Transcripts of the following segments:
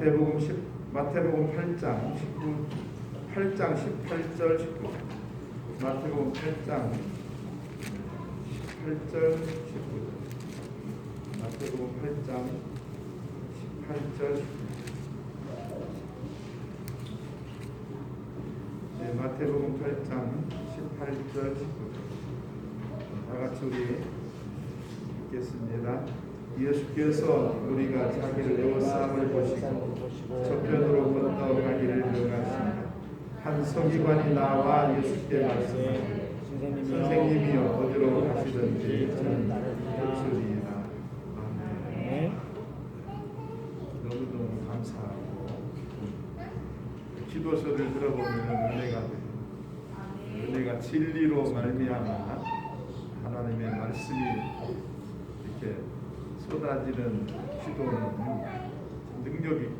마태복음 10 마태복음 8장 19 8장 18절 19 마태복음 8장 18절 19절 마태복음 8장 18절 19절 네, 마태복음 8장 18절 19절 다 같이 우리 읽겠습니다. 예수께서 우리가 자기를 에워싸움을 보시고 저편으로 건너가기를 명하시니 한 서기관이 나와 예수께 말씀하시되 선생님이여 어디로 가시든지 저는 쫓으리이다. 아멘. 네. 너무너무 감사하고 기도서를 들어보면 은혜가 돼요. 은혜가 진리로 말미암아 하나님의 말씀이 이렇게 쏟아지는 기도는 능력 있고 또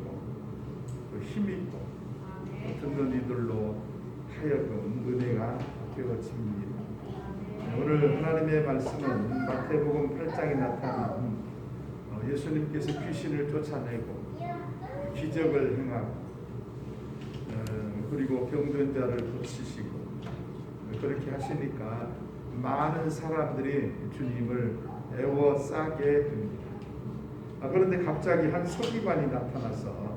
힘 있고 듣는 이들로 하여금 은혜가 되어집니다. 오늘 하나님의 말씀은 마태복음 8장에 나타난 어, 예수님께서 귀신을 쫓아내고 기적을 행하고 어, 그리고 병든 자를 고치시고 그렇게 하시니까 많은 사람들이 주님을 애워싸게 됩니다. 아, 그런데 갑자기 한 서기관이 나타나서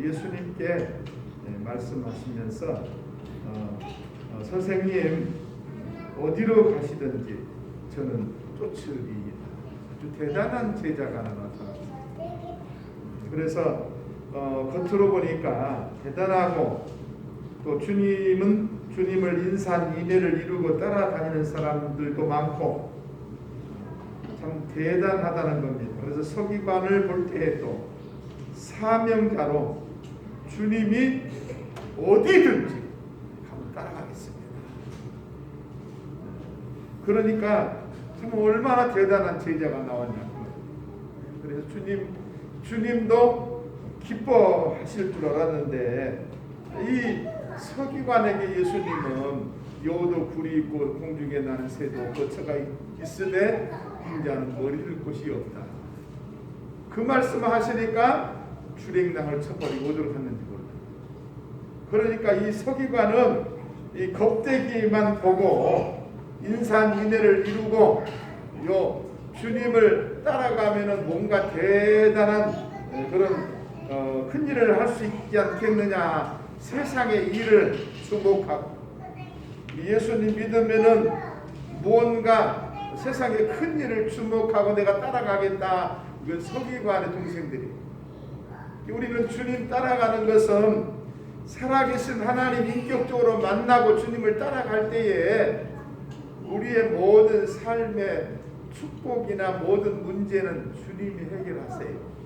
예수님께 네, 말씀하시면서 어, 어, 선생님 어디로 가시든지 저는 쫓으리이다. 아주 대단한 제자가 나타났습니다. 그래서 어, 겉으로 보니까 대단하고 또 주님은 주님을 인산 인해를 이루고 따라다니는 사람들도 많고 참 대단하다는 겁니다. 그래서 서기관을 볼 때에도 사명자로 주님이 어디든지 한번 따라가겠습니다. 그러니까 참 얼마나 대단한 제자가 나왔냐. 그래서 주님 주님도 기뻐하실 줄 알았는데 이 서기관에게 예수님은 여도 굴이 있고 공중에 나는 새도 거처가 있으되 인자는 머리를 곳이 없다. 그 말씀을 하시니까 주랭랑을 쳐버리고 어디로 갔는지 몰라. 그러니까 이 서기관은 이 겁대기만 보고 인산인해를 이루고 요 주님을 따라가면은 뭔가 대단한 에, 그런 어, 큰 일을 할 수 있지 않겠느냐. 세상의 일을 주목하고. 예수님 믿으면은 무언가 세상의 큰 일을 주목하고 내가 따라가겠다. 이건 서기관의 동생들이 우리는 주님 따라가는 것은 살아계신 하나님 인격적으로 만나고 주님을 따라갈 때에 우리의 모든 삶의 축복이나 모든 문제는 주님이 해결하세요.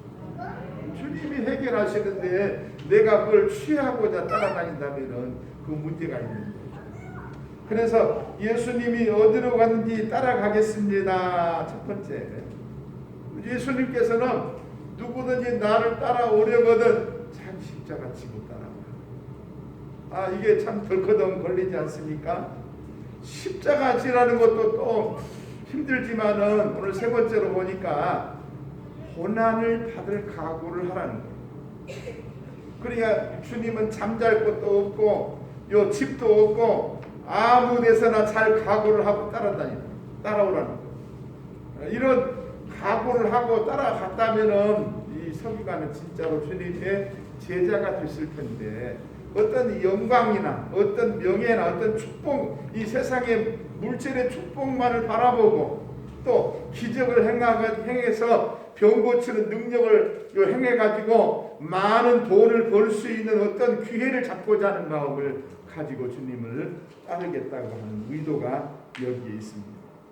주님이 해결하시는데 내가 그걸 취하고자 따라다닌다면 그 문제가 있는 거예요. 그래서 예수님이 어디로 갔는지 따라가겠습니다. 첫 번째. 예수님께서는 누구든지 나를 따라오려거든 자기 십자가 지고 따라오라. 아 이게 참 덜커덩 걸리지 않습니까? 십자가 지라는 것도 또 힘들지만은 오늘 세 번째로 보니까 고난을 받을 각오를 하라는 거예요. 그러니까 주님은 잠잘 곳도 없고 요 집도 없고 아무 데서나 잘 각오를 하고 따라다니 따라오라는 거예요. 이런 각오를 하고 따라갔다면은 이 서기관은 진짜로 주님의 제자가 됐을 텐데 어떤 영광이나 어떤 명예나 어떤 축복 이 세상의 물질의 축복만을 바라보고 또 기적을 행해서 병 고치는 능력을 요 행해 가지고 많은 돈을 벌 수 있는 어떤 기회를 잡고자 하는 마음을 가지고 주님을 따르겠다고 하는 의도가 여기에 있습니다.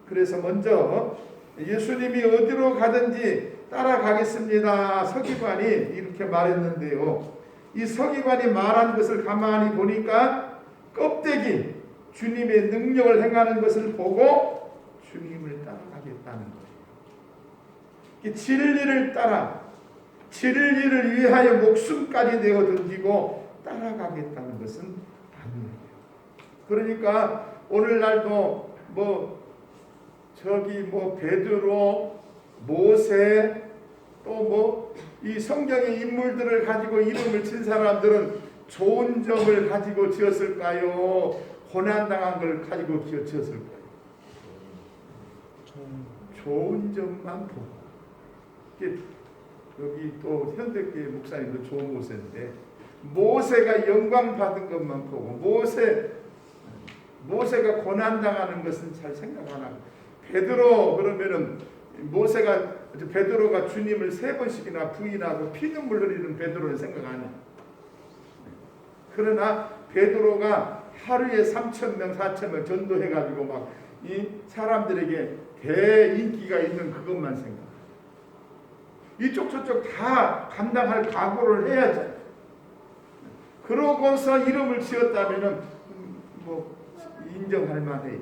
그래서 먼저 예수님이 어디로 가든지 따라가겠습니다. 서기관이 이렇게 말했는데요. 이 서기관이 말한 것을 가만히 보니까 껍데기 주님의 능력을 행하는 것을 보고 주님을 따라가겠다는 거예요. 이 진리를 따라 진리를 위하여 목숨까지 내어 던지고 따라가겠다는 것은 아니에요. 그러니까 오늘날도 뭐 저기 뭐 베드로 모세 또 뭐 이 성경의 인물들을 가지고 이름을 친 사람들은 좋은 점을 가지고 지었을까요? 고난 당한 걸 가지고 지었을까요? 좋은 점만 보고 여기 또 현대교회 목사님도 좋은 모세인데 모세가 영광 받은 것만 보고 모세 모세가 고난 당하는 것은 잘 생각 안 하고 베드로 그러면은 모세가 베드로가 주님을 세 번씩이나 부인하고 피눈물 흘리는 베드로는 생각 안 해. 그러나 베드로가 하루에 3천 명, 4천 명 전도해 가지고 막 이 사람들에게 대인기가 있는 그것만 생각. 이쪽 저쪽 다 감당할 각오를 해야지. 그러고서 이름을 지었다면은 음, 뭐 인정할 만해.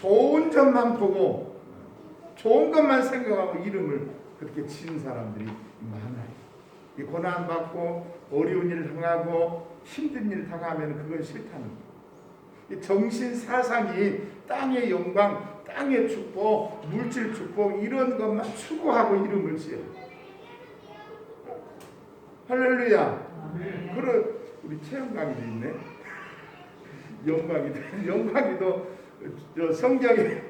좋은 점만 보고 좋은 것만 생각하고 이름을 그렇게 지은 사람들이 많아요. 이 고난 받고 어려운 일 당하고 힘든 일 당하면 그건 싫다는 거예요. 이 정신 사상이 땅의 영광, 땅의 축복, 물질 축복 이런 것만 추구하고 이름을 지어요. 할렐루야. 그래 우리 체험강의도 있네. 영광이도 영광이도 저 성경에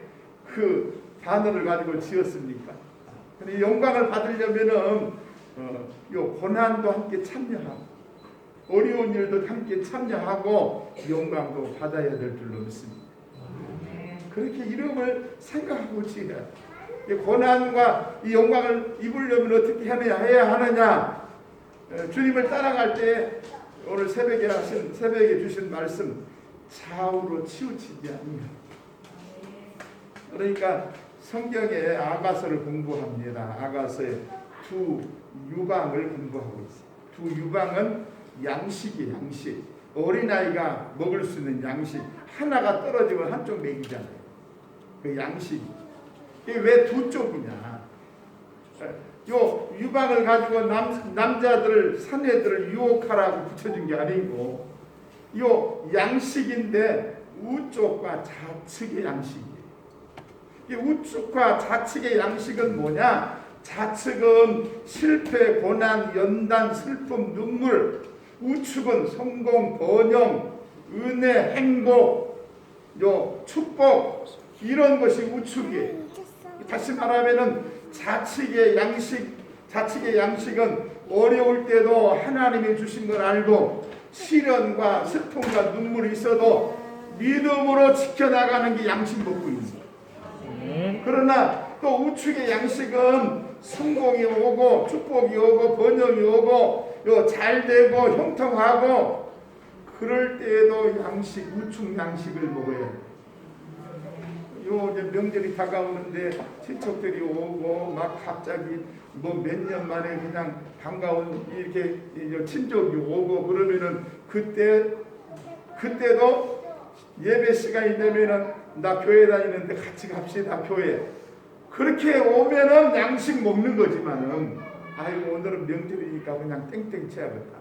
그 단어를 가지고 지었습니까? 근데 영광을 받으려면은 어, 요 고난도 함께 참여하고 어려운 일도 함께 참여하고 영광도 받아야 될 줄로 믿습니다. 그렇게 이름을 생각하고 지어야 고난과 이 영광을 입으려면 어떻게 해야, 해야 하느냐? 에, 주님을 따라갈 때 오늘 새벽에 하신 새벽에 주신 말씀 좌우로 치우치지 아니하. 그러니까 성경에 아가서를 공부합니다. 아가서의 두 유방을 공부하고 있어요. 두 유방은 양식이 양식. 어린아이가 먹을 수 있는 양식. 하나가 떨어지면 한쪽 먹이잖아요. 그 양식. 이게 왜 두 쪽이냐? 요 유방을 가지고 남, 남자들을 사내들을 유혹하라고 붙여준 게 아니고 요 양식인데 우쪽과 좌측의 양식이에요. 이 우측과 좌측의 양식은 뭐냐? 좌측은 실패, 고난, 연단, 슬픔, 눈물. 우측은 성공, 번영, 은혜, 행복, 요 축복 이런 것이 우측이에요. 다시 말하면은 좌측의 양식, 좌측의 양식은 어려울 때도 하나님이 주신 걸 알고 시련과 슬픔과 눈물이 있어도 믿음으로 지켜나가는 게 양식 먹고 있는 거예요. 그러나 또 우측의 양식은 성공이 오고 축복이 오고 번영이 오고 요잘 되고 형통하고 그럴 때에도 양식 우측 양식을 먹어야 돼 요. 요 이제 명절이 다가오는데 친척들이 오고 막 갑자기 뭐 몇 년 만에 그냥 반가운 이렇게 친족이 오고 그러면은 그때 그때도 예배 시간이 되면은 나 교회 다니는데 같이 갑시다 교회 그렇게 오면은 양식 먹는 거지만은 아이고 오늘은 명절이니까 그냥 땡땡 쳐야겠다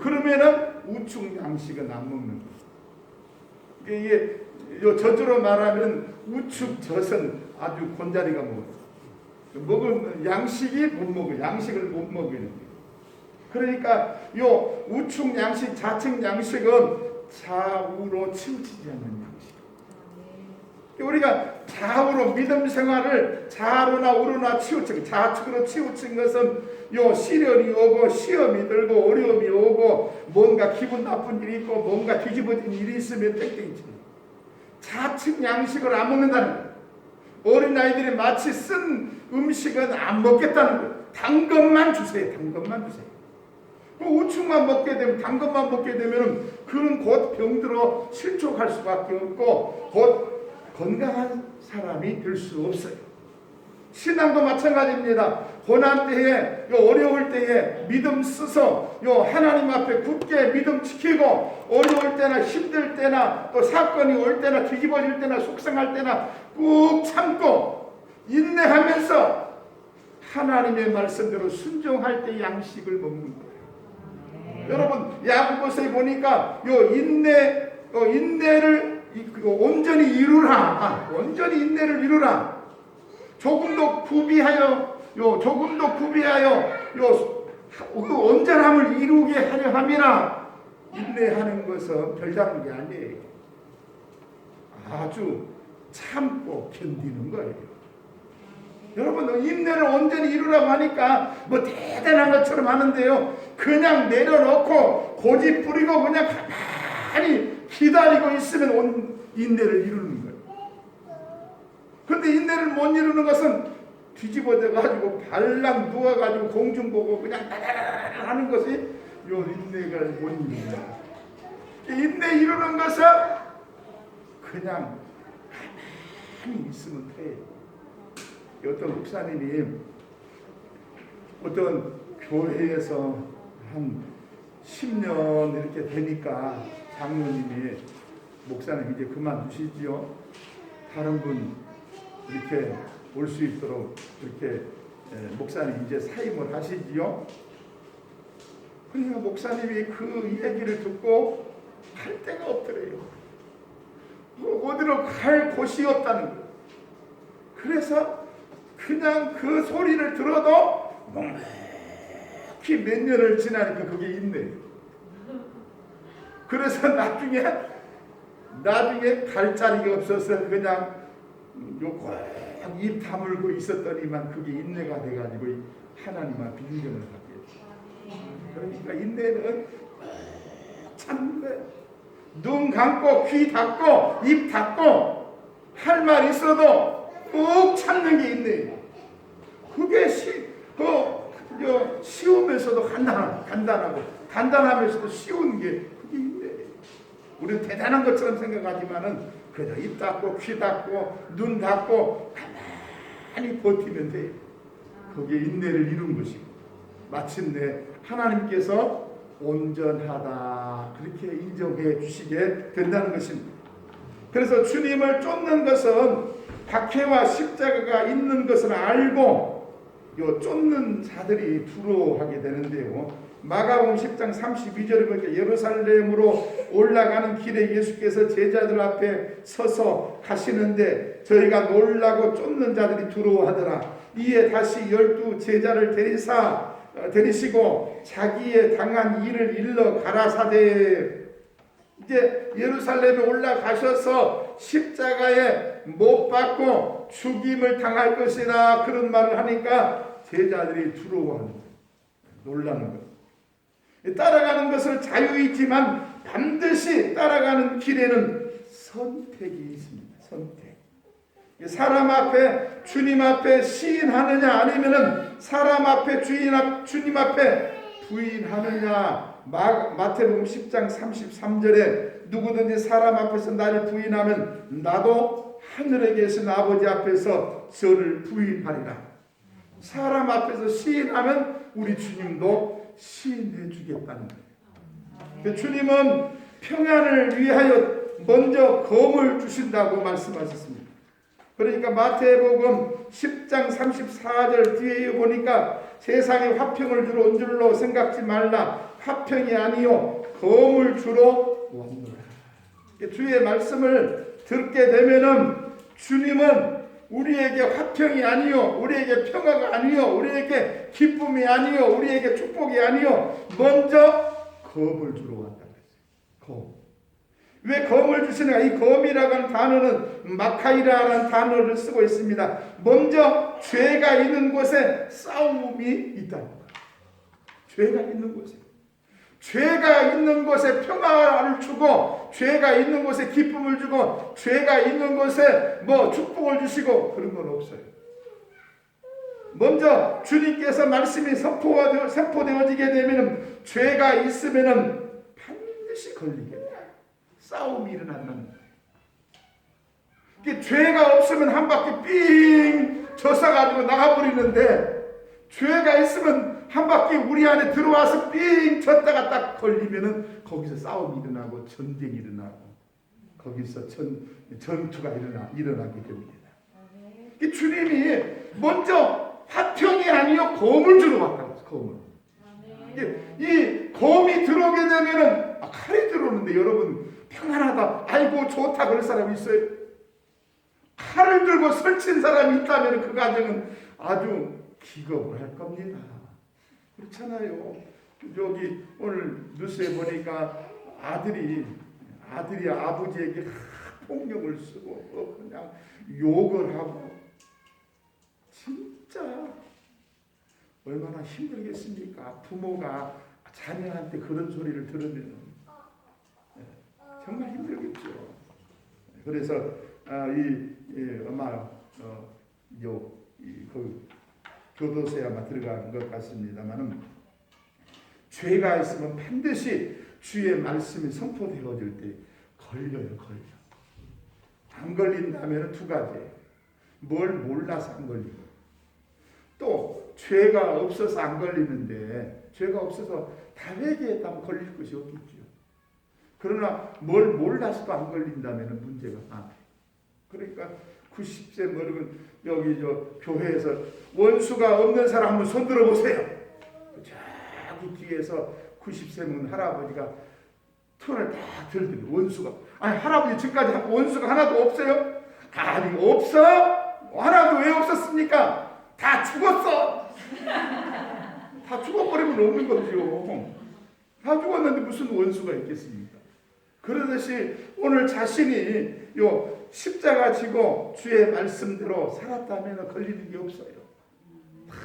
그러면은 우측 양식은 안 먹는 거예요. 이게 요 저주로 말하면 우측 젖은 아주 곤자리가 먹어요. 먹은 양식이 못 먹어. 양식을 못 먹이는 거예요. 그러니까 요 우측 양식, 좌측 양식은 좌우로 치우치지 않는 양식. 우리가 좌우로 믿음 생활을 좌로나 우로나 치우친 좌측으로 치우친 것은 요 시련이 오고 시험이 들고 어려움이 오고 뭔가 기분 나쁜 일이 있고 뭔가 뒤집어진 일이 있으면 땡땡이지. 좌측 양식을 안 먹는다는 거예요. 어린 아이들이 마치 쓴 음식은 안 먹겠다는 거예요. 단 것만 주세요. 단 것만 주세요. 그 우측만 먹게 되면 단 것만 먹게 되면 그는 곧 병들어 실족할 수밖에 없고 곧 건강한 사람이 될 수 없어요. 신앙도 마찬가지입니다. 고난 때에, 요 어려울 때에 믿음 쓰서 요 하나님 앞에 굳게 믿음 지키고 어려울 때나 힘들 때나 또 사건이 올 때나 뒤집어질 때나 속상할 때나 꾹 참고 인내하면서 하나님의 말씀대로 순종할 때 양식을 먹는 거예요. 여러분 야고보서에 보니까 요 인내, 요 인내를 이- 그 온전히 이루라. 아, 온전히 인내를 이루라. 조금도 구비하여 요 조금도 구비하여 요 그 온전함을 이루게 하려 함이나 인내하는 것은 별다른 게 아니에요. 아주 참고 견디는 거예요. 여러분 인내를 온전히 이루라고 하니까 뭐 대단한 것처럼 하는데요. 그냥 내려놓고 고집 부리고 그냥 가만히 기다리고 있으면 온 인내를 이루는. 근데 인내를 못 이루는 것은 뒤집어져 가지고 발랑 누워 가지고 공중 보고 그냥 따다다다 하는 것이 요 인내가 못 이루는 거예요. 인내 이루는 것은 그냥 가만히 있으면 돼요. 어떤 목사님이 어떤 교회에서 한 10년 이렇게 되니까 장로님이 목사님 이제 그만두시지요. 다른 분 이렇게 올 수 있도록 이렇게 예, 목사님 이제 사임을 하시지요. 그러니까 목사님이 그 얘기를 듣고 갈 데가 없더래요. 어디로 갈 곳이 없다는. 그래서 그냥 그 소리를 들어도 넉넉히 몇 년을 지나니까 그게 있네. 그래서 나중에 나중에 갈 자리가 없어서 그냥 요입 다물고 있었더니만 그게 인내가 돼가지고 하나님만 빈정을 받게 돼. 그러니까 인내는 참는 거예요. 눈 감고 귀 닫고 입 닫고 할 말 있어도 꾹 참는 게 있네. 그게 시, 그, 저, 쉬우면서도 간단, 간단하고 간단하면서도 쉬운 게 그게 있네. 우리는 대단한 것처럼 생각하지만은 그저 입 닫고 귀 닫고 눈 닫고 가만히 버티면 돼. 그게 인내를 이룬 것이고 마침내 하나님께서 온전하다 그렇게 인정해 주시게 된다는 것입니다. 그래서 주님을 쫓는 것은 박해와 십자가가 있는 것을 알고 요 쫓는 자들이 두려워하게 되는데요. 마가복음 10장 32절에 보니까 예루살렘으로 올라가는 길에 예수께서 제자들 앞에 서서 가시는데 저희가 놀라고 쫓는 자들이 두려워하더라. 이에 다시 열두 제자를 데리사 어, 데리시고 자기의 당한 일을 일러 가라사대 이제 예루살렘에 올라가셔서 십자가에 못 박고 죽임을 당할 것이다 그런 말을 하니까 제자들이 두려워하는 거예요. 놀라는 거예요. 따라가는 것을 자유이지만 반드시 따라가는 길에는 선택이 있습니다. 선택. 사람 앞에 주님 앞에 시인하느냐 아니면은 사람 앞에 주인 앞 주님 앞에 부인하느냐 마, 마태복음 10장 33절에 누구든지 사람 앞에서 나를 부인하면 나도 하늘에 계신 아버지 앞에서 저를 부인하리라. 사람 앞에서 시인하면 우리 주님도 시인해 주겠다는 거예요. 주님은 평안을 위하여 먼저 검을 주신다고 말씀하셨습니다. 그러니까 마태복음 10장 34절 뒤에 보니까 세상에 화평을 주러 온 줄로 생각지 말라 화평이 아니요 검을 주러 왔노라. 주의 말씀을 듣게 되면은 주님은 우리에게 화평이 아니요 우리에게 평화가 아니요 우리에게 기쁨이 아니요 우리에게 축복이 아니요 먼저 검을 주러 왔다 그랬어요. 검. 왜 검을 주시는가? 이 검이라고 하는 단어는 마카이라라는 단어를 쓰고 있습니다. 먼저 죄가 있는 곳에 싸움이 있다는 거예요. 죄가 있는 곳에. 죄가 있는 곳에 평화를 주고, 죄가 있는 곳에 기쁨을 주고, 죄가 있는 곳에 뭐 축복을 주시고, 그런 건 없어요. 먼저 주님께서 말씀이 선포가, 선포되어지게 되면 죄가 있으면 반드시 걸리게 돼요. 싸움이 일어난다는 거예요. 죄가 없으면 한 바퀴 삥 젖어가지고 나가버리는데 죄가 있으면 한 바퀴 우리 안에 들어와서 삥 젖다가 딱 걸리면은 거기서 싸움이 일어나고 전쟁이 일어나고 거기서 전, 전투가 일어나, 일어나게 됩니다. 주님이 먼저 화평이 아니요 검을 주러 왔다는 거예요. 검을. 이 검이 들어오게 되면은 아, 칼이 들어오는데 여러분 평안하다, 아이고 좋다 그럴 사람이 있어요? 칼을 들고 설친 사람이 있다면 그 가정은 아주 기겁을 할 겁니다. 그렇잖아요. 여기 오늘 뉴스에 보니까 아들이 아들이 아버지에게 폭력을 쓰고 어, 그냥 욕을 하고 진짜 얼마나 힘들겠습니까? 부모가 자녀한테 그런 소리를 들으면 정말 힘들겠죠. 그래서 아, 이, 이 아마 어, 요, 이, 그 교도소에 아마 들어간 것 같습니다만은 죄가 있으면 반드시 주의 말씀이 선포되어질 때 걸려요, 걸려. 안 걸린다면 두 가지예요. 뭘 몰라서 안 걸리고 또 죄가 없어서 안 걸리는데 죄가 없어서 다 회개했다면 걸릴 것이 없겠죠. 그러나 뭘 몰라서도 안 걸린다면 문제가 많아요. 그러니까 90세 먹으면 여기 저 교회에서 원수가 없는 사람 한번 손 들어보세요. 저기 뒤에서 90세 먹은 할아버지가 톤을 다 들더니 원수가 아니 할아버지 지금까지 원수가 하나도 없어요? 아니 없어? 하나도 왜 없었습니까? 다 죽었어. 다 죽어버리면 없는 거죠. 다 죽었는데 무슨 원수가 있겠습니까? 그러듯이 오늘 자신이 요 십자가 지고 주의 말씀대로 살았다면 걸리는 게 없어요. 다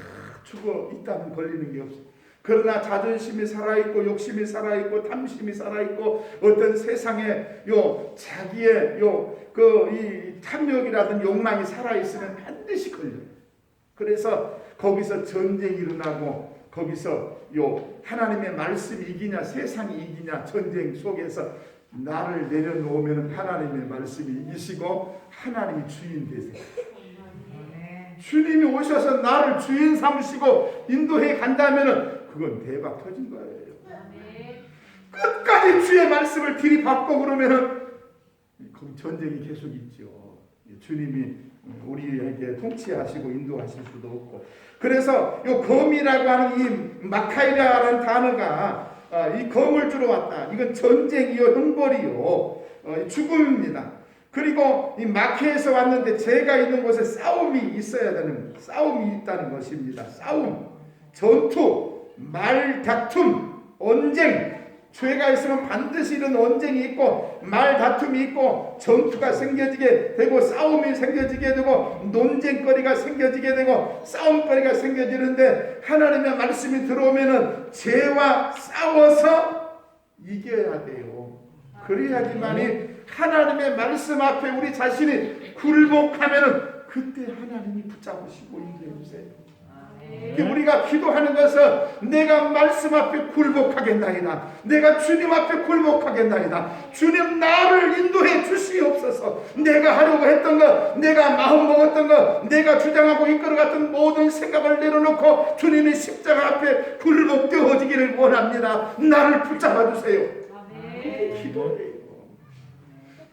죽어 있다면 걸리는 게 없어요. 그러나 자존심이 살아있고 욕심이 살아있고 탐심이 살아있고 어떤 세상에 요 자기의 요 그 이 탐욕이라든 욕망이 살아있으면 반드시 걸려요. 그래서 거기서 전쟁이 일어나고 거기서 요 하나님의 말씀이 이기냐 세상이 이기냐 전쟁 속에서 나를 내려놓으면 하나님의 말씀이 이기시고 하나님이 주인 되세요. 주님이 오셔서 나를 주인 삼으시고 인도해 간다면은 그건 대박 터진 거예요. 끝까지 주의 말씀을 들이받고 그러면은 거기 전쟁이 계속 있죠. 주님이 우리에게 통치하시고 인도하실 수도 없고 그래서 요 검이라고 하는 이 마카이라라는 단어가 아, 이 검을 주러 왔다. 이건 전쟁이요, 형벌이요, 어, 죽음입니다. 그리고 이 마케에서 왔는데 제가 있는 곳에 싸움이 있어야 되는 싸움이 있다는 것입니다. 싸움, 전투, 말 다툼, 언쟁. 죄가 있으면 반드시 이런 언쟁이 있고 말 다툼이 있고 전투가 생겨지게 되고 싸움이 생겨지게 되고 논쟁거리가 생겨지게 되고 싸움거리가 생겨지는데 하나님의 말씀이 들어오면은 죄와 싸워서 이겨야 돼요. 그래야지만이 하나님의 말씀 앞에 우리 자신이 굴복하면은 그때 하나님이 붙잡으시고 인도해 주세요. 우리가 기도하는 것은 내가 말씀 앞에 굴복하겠나이다. 내가 주님 앞에 굴복하겠나이다. 주님 나를 인도해 주시옵소서. 내가 하려고 했던 것, 내가 마음 먹었던 것, 내가 주장하고 이끌어갔던 모든 생각을 내려놓고 주님의 십자가 앞에 굴복되어지기를 원합니다. 나를 붙잡아 주세요. 기도해요.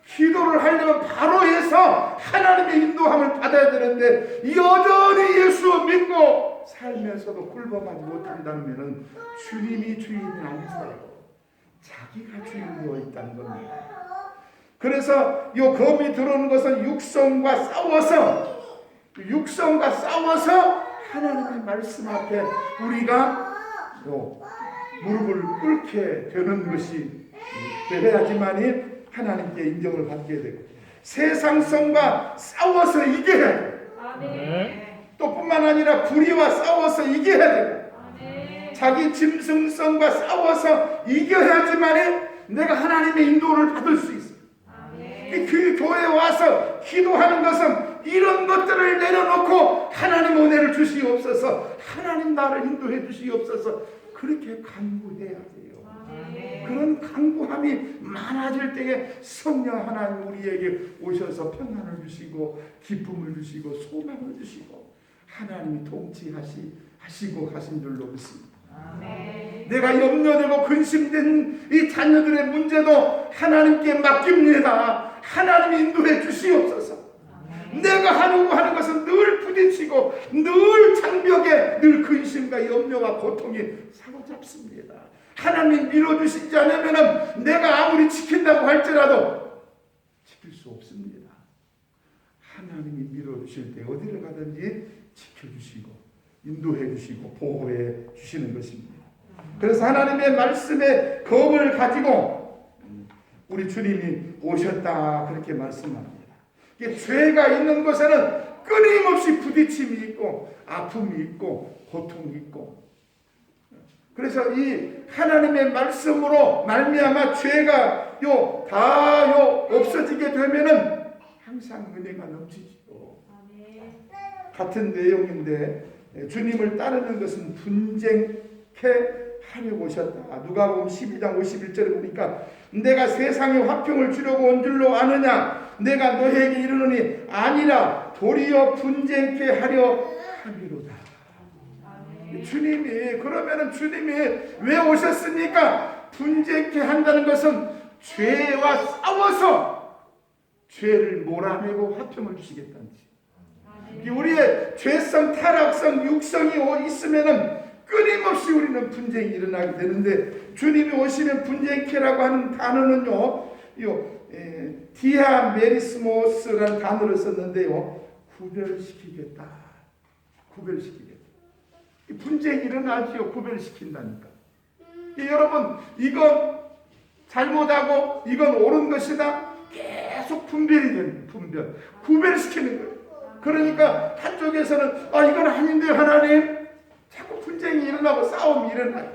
기도를 하려면 바로 해서 하나님의 인도함을 받아야 되는데 여전히 예수 믿고 살면서도 굴복하지 못한다면 주님이 주인이 아니세요. 자기가 주인 되어 있다는 겁니다. 그래서 요 검이 들어오는 것은 육성과 싸워서 육성과 싸워서 하나님의 말씀 앞에 우리가 요 무릎을 꿇게 되는 것이 되어야지만이 하나님께 인정을 받게 되고 세상성과 싸워서 이겨야 돼요. 또 뿐만 아니라 불의와 싸워서 이겨야 돼요. 자기 짐승성과 싸워서 이겨야지만 내가 하나님의 인도를 받을 수 있어요. 그 교회에 와서 기도하는 것은 이런 것들을 내려놓고 하나님 은혜를 주시옵소서 하나님 나를 인도해 주시옵소서 그렇게 간구해야 돼요. 그런 강구함이 많아질 때에 성령 하나님 우리에게 오셔서 평안을 주시고 기쁨을 주시고 소망을 주시고 하나님이 통치하시 하시고 하신 줄로 믿습니다. 내가 염려되고 근심된 이 자녀들의 문제도 하나님께 맡깁니다. 하나님이 인도해 주시옵소서. 내가 하려고 하는 것은 늘 부딪히고 늘 장벽에 늘 근심과 염려와 고통이 사로잡습니다. 하나님 밀어주시지 않으면 내가 아무리 지킨다고 할지라도 지킬 수 없습니다. 하나님이 밀어주실 때 어디를 가든지 지켜주시고 인도해 주시고 보호해 주시는 것입니다. 그래서 하나님의 말씀에 겁을 가지고 우리 주님이 오셨다 그렇게 말씀합니다. 이게 죄가 있는 곳에는 끊임없이 부딪힘이 있고 아픔이 있고 고통이 있고 그래서 이 하나님의 말씀으로 말미암아 죄가 요 다 요 없어지게 되면은 항상 은혜가 넘치죠. 같은 내용인데 예, 주님을 따르는 것은 분쟁케 하려고 오셨다. 누가 보면 12장 51절에 보니까 내가 세상에 화평을 주려고 온 줄로 아느냐 내가 너에게 이르노니 아니라 도리어 분쟁케 하려 함이로다. 주님이 그러면은 주님이 왜 오셨습니까? 분쟁케 한다는 것은 죄와 싸워서 죄를 몰아내고 화평을 주시겠다는 우리의 죄성, 타락성, 육성이 오- 있으면은 끊임없이 우리는 분쟁이 일어나게 되는데 주님이 오시면 분쟁케라고 하는 단어는요, 요 에, 디아 메리스모스라는 단어를 썼는데요, 구별시키겠다, 구별시키겠다. 이 분쟁이 일어나지요, 구별시킨다니까. 이 여러분, 이건 잘못하고 이건 옳은 것이다. 계속 분별이 되는 분별, 구별시키는 거예요. 그러니까 한쪽에서는 아 이건 아닌데 하나님 자꾸 분쟁이 일어나고 싸움이 일어나요.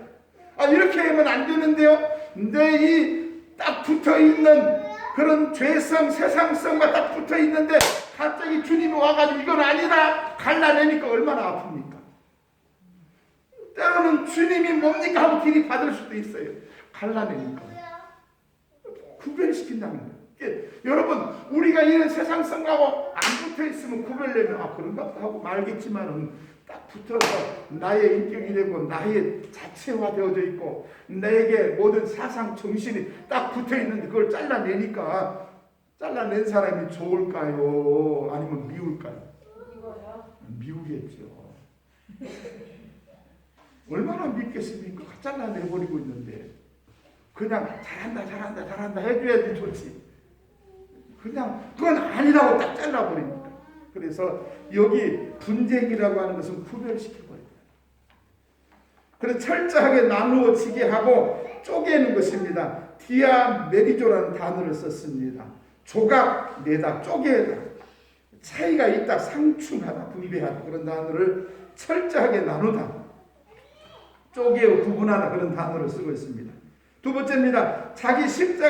아 이렇게 하면 안 되는데요. 내 이 딱 붙어 있는 그런 죄성, 세상성과 딱 붙어 있는데 갑자기 주님이 와가지고 이건 아니다 갈라내니까 얼마나 아픕니까? 때로는 주님이 뭡니까 하고 길이 받을 수도 있어요. 갈라내니까. 구별시킨다는 거예요. 여러분 우리가 이런 세상성하고 안 붙어 있으면 구별내면 아 그런가 하고 말겠지만은 딱 붙어서 나의 인격이 되고 나의 자체화 되어져 있고 내게 모든 사상 정신이 딱 붙어 있는데 그걸 잘라내니까 잘라낸 사람이 좋을까요? 아니면 미울까요? 미우겠죠. 얼마나 믿겠습니까? 잘라내버리고 있는데 그냥 잘한다 잘한다 잘한다 해줘야지 좋지. 그냥 그건 아니라고 딱 잘라버립니다. 그래서 여기 분쟁이라고 하는 것은 구별시켜버려요. 그래서 철저하게 나누어지게 하고 쪼개는 것입니다. 디아 메리조라는 단어를 썼습니다. 조각 내다 쪼개다 차이가 있다 상충하다 분배하다 그런 단어를 철저하게 나누다 쪼개어 구분하다 그런 단어를 쓰고 있습니다. 두 번째입니다. 자기 십자가